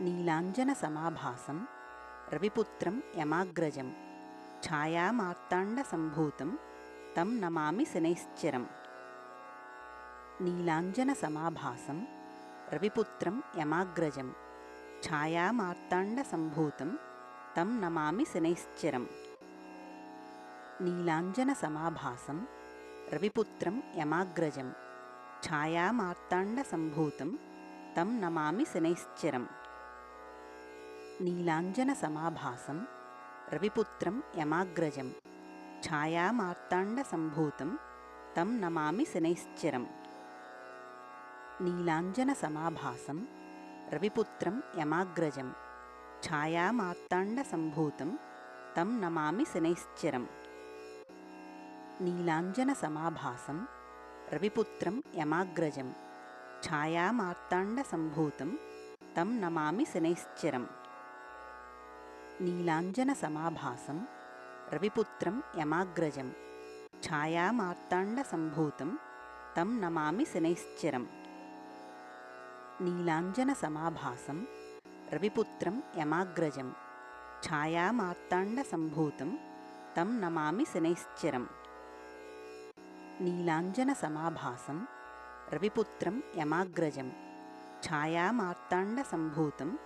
నీలాంజన సమాభాసం రవిపుత్రం యమాగ్రజం ఛాయామార్తాండ సంభూతం తం నమామి శనైశ్చరం. నీలాంజన సమాభాసం రవిపుత్రం యమాగ్రజం ఛాయామార్తాండ సంభూతం తం నమామి శనైశ్చరం. నీలాంజన సమాభాసం రవిపుత్రం యమాగ్రజం ఛాయామార్తాండ సంభూతం తం నమామి శనైశ్చరం. నీలాంజన సమాభాసం రవిపుత్రం యమాగ్రజం ఛాయామార్తాండ సంభూతం తం నమామి శనైశ్చరం. నీలాంజన సమాభాసం రవిపుత్రం యమాగ్రజం ఛాయామార్తాండ సంభూతం తం నమామి శనైశ్చరం. నీలాంజన సమాభాసం రవిపుత్రం యమాగ్రజం ఛాయామార్తాండ సంభూతం తం నమామి శనైశ్చరం. నీలాంజన సమాభాసం రవిపుత్రం యమాగ్రజం ఛాయామార్తాండ సంభూతం తం నమామి శనైశ్చరం. నీలాంజన సమాభాసం రవిపుత్రం యమాగ్రజం ఛాయామార్తాండ సంభూతం తం నమామి శనైశ్చరం. నీలాంజన సమాభాసం రవిపుత్రం యమాగ్రజం ఛాయామార్తాండ సంభూతం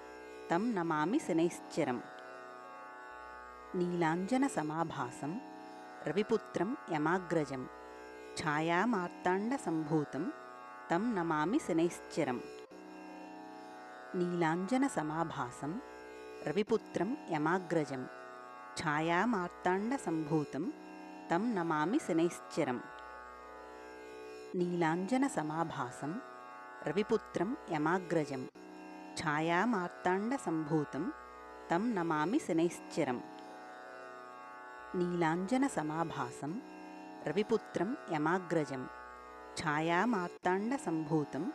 తం నమామి శనైశ్చరం. నీలాంజన సమాభాసం రవిపుత్రం యమాగ్రజం ఛాయామార్తాండ సంభూతం తం నమామి శనైశ్చరం. నీలాంజన సమాభాసం రవిపుత్రం యమాగ్రజం ఛాయామార్తాండ సంభూతం తం నమామి శనైశ్చరం. నీలాంజన సమాభాసం రవిపుత్రం యమాగ్రజం ఛాయామార్తాండ సంభూతం తం నమామి శనైశ్చరం. నీలాంజన సమాభాసం రవిపుత్రం యమాగ్రజం ఛాయామార్తాండ సంభూతం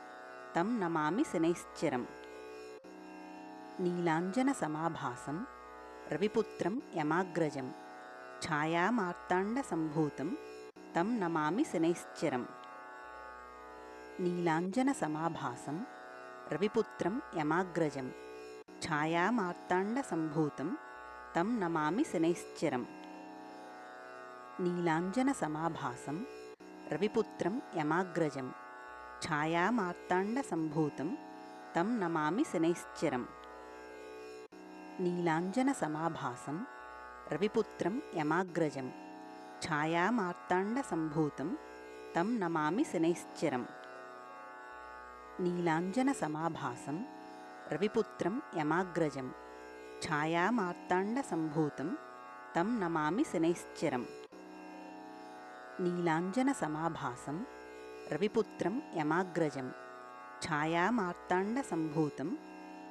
తం నమామి శనైశ్చరం. నీలాంజన సమాభాసం రవిపుత్రం యమాగ్రజం ఛాయామార్తాండ సంభూతం తం నమామి శనైశ్చరం. నీలాంజన సమాభాసం రవిపుత్రం యమాగ్రజం ఛాయామార్తాండ సంభూతం తం నమామి శనైశ్చరం. నీలాంజన సమాభాసం రవిపుత్రం యమాగ్రజం ఛాయామార్తాండ సంభూతం తం నమామి శనైశ్చరం. నీలాంజన సమాభాసం రవిపుత్రం యమాగ్రజం ఛాయామార్తాండ సంభూతం తం నమామి శనైశ్చరం. నీలాంజన సమాభాసం రవిపుత్రం యమాగ్రజం ఛాయామార్తాండ సంభూతం తం నమామి శనైశ్చరం. నీలాంజన సమాభాసం రవిపుత్రం యమాగ్రజం ఛాయామార్తాండ సంభూతం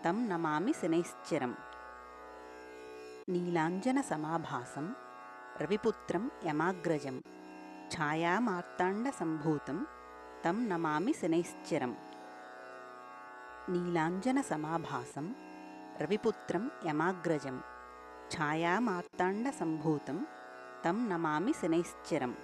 తం నమామి శనైశ్చరం. నీలాంజన సమాభాసం రవిపుత్రం యమాగ్రజం ఛాయామార్తాండ సంభూతం తం నమామి శనైశ్చరం. నీలాంజన సమాభాసం రవిపుత్రం యమాగ్రజం ఛాయామార్తాండ సంభూతం తం నమామి శనైశ్చరం.